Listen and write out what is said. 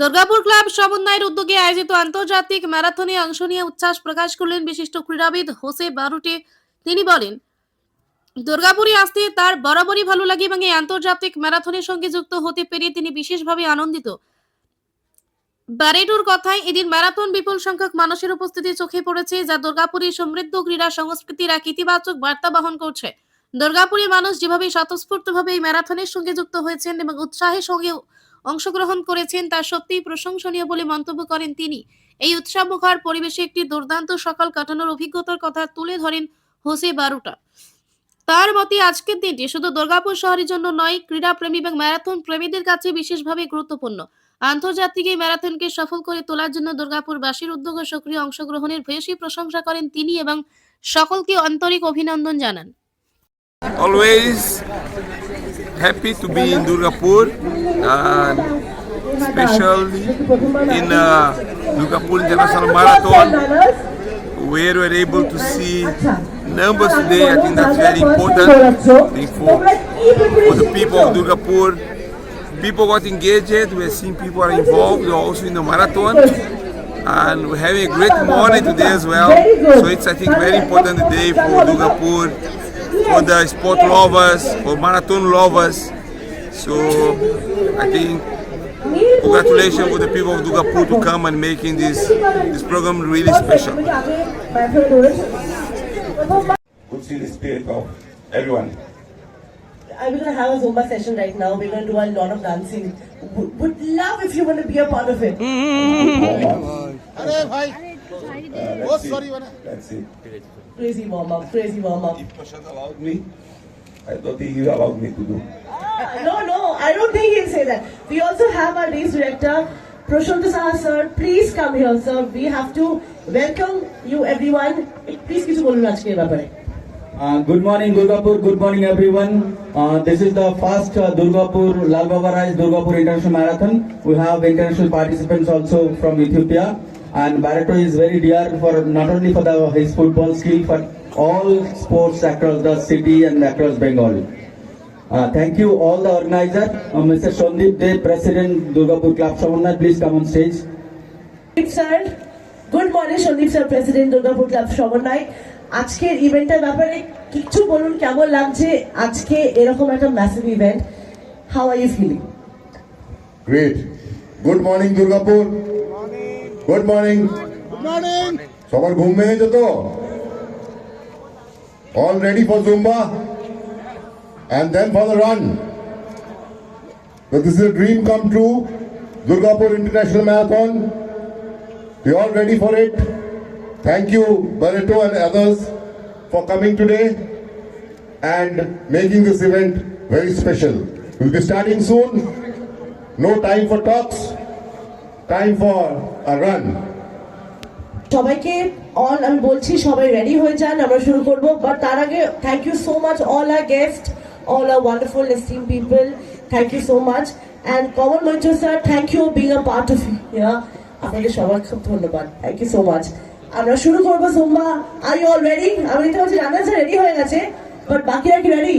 Durgapur club সমন্বয়ের উদ্যোগে আয়োজিত আন্তর্জাতিক ম্যারাথনে অংশ নিয়ে উচ্ছ্বাস প্রকাশ করলেন বিশিষ্ট ক্রীড়াবিদ হোসে বারুটে। তিনি বলেন, দুর্গাপুরে আসতে তার বরাবরই ভালো লাগে এবং এই আন্তর্জাতিক ম্যারাথনের সঙ্গে যুক্ত হতে পেরে তিনি বিশেষভাবে আনন্দিত। ব্যারেটুর কথায়, এদিন ম্যারাথন বিপুল সংখ্যক মানুষের উপস্থিতি চোখে পড়েছে, যা দুর্গাপুরের সমৃদ্ধ ক্রীড়া সংস্কৃতির এক ইতিবাচক বার্তা বহন করছে। দুর্গাপুরের মানুষ যেভাবে স্বতঃস্ফূর্তভাবে এই ম্যারাথনের সঙ্গে যুক্ত হয়েছেন এবং উৎসাহের সঙ্গে অংশগ্রহণ করেছেন, তা সত্যিই প্রশংসনীয় বলে মন্তব্য করেন তিনি। এই উৎসব উৎসবমুখর পরিবেশে একটি দুর্দান্ত সকাল কাটানোর অভিজ্ঞতার কথা তুলে ধরেন হোসে বারুটা। তার মতে, আজকের দিনটি শুধু দুর্গাপুর শহরের জন্য নয়, ক্রীড়াপ্রেমী এবং ম্যারাথন প্রেমীদের কাছে বিশেষভাবে গুরুত্বপূর্ণ। আন্তর্জাতিক এই ম্যারাথনকে সফল করে তোলার জন্য দুর্গাপুরবাসীর উদ্যোগ সক্রিয় অংশগ্রহণের ভূয়সী প্রশংসা করেন তিনি এবং সকলকে আন্তরিক অভিনন্দন জানান। Always happy to be in Durgapur and especially in uh, Durgapur International Marathon where we're able to see numbers today. I think that's very important for, for the people of Durgapur. People got engaged, we're seeing people are involved also in the marathon and we're having a great morning today as well. So it's I think very important day for Durgapur, for the sport lovers, for marathon lovers. So I think congratulations for the people of Dugapur to come and making this this program really special. Good see the spirit of everyone. I'm gonna have a Zumba session right now. We're gonna do a lot of dancing. Would, would love if you wanna be a part of it. Mm -hmm. Oh, sorry, Vana. That's it. Crazy mama, crazy mama. up. If Prashant allowed me, I don't think he allowed me to do. Ah, no, no, I don't think he'll say that. We also have our race director, Prashant Saha, sir. Please come here, sir. We have to welcome you, everyone. Please, কিছু বলুন আজকে ব্যাপারে. Uh, good morning, Durgapur. Good morning, everyone. Uh, this is the first uh, Durgapur Lal Baba Raj Durgapur International Marathon. We have international participants also from Ethiopia. And Barato is very dear for not only for the, his football skill, but all sports across the city and across Bengal. Uh, thank you, all the organizer, uh, Mr. Shondip De, President Durgapur Club Shamanai. Please come on stage. Sir good morning Sandeep sir president Durgapur club সমন্বয় আজকের ইভেন্টের ব্যাপারে কিছু বলুন কেমন লাগছে আজকে এরকম একটা massive event how are you feeling great good morning Durgapur Good morning. Good morning. Good morning. So, all ready for Zumba and then for the run. So this is a dream come true, Durgapur International Marathon. We all ready for it. Thank you, Barreto and others, for coming today and making this event very special. We'll be starting soon. No time for talks. Time for a run. সবাইকে all আমি বলছি সবাই ready হয়ে যান, আমরা শুরু করব। But তার আগে thank you so much all our guest all our wonderful esteem people thank you so much and common Manju sir thank you being a part of yeah আপনাকে সবার খুব ধন্যবাদ। থ্যাংক ইউ সো মাচ আমরা শুরু করব সোমবার are you all ready আমি দেখতে পাচ্ছি রান্না রেডি হয়ে গেছে বাট বাকিরা কি রেডি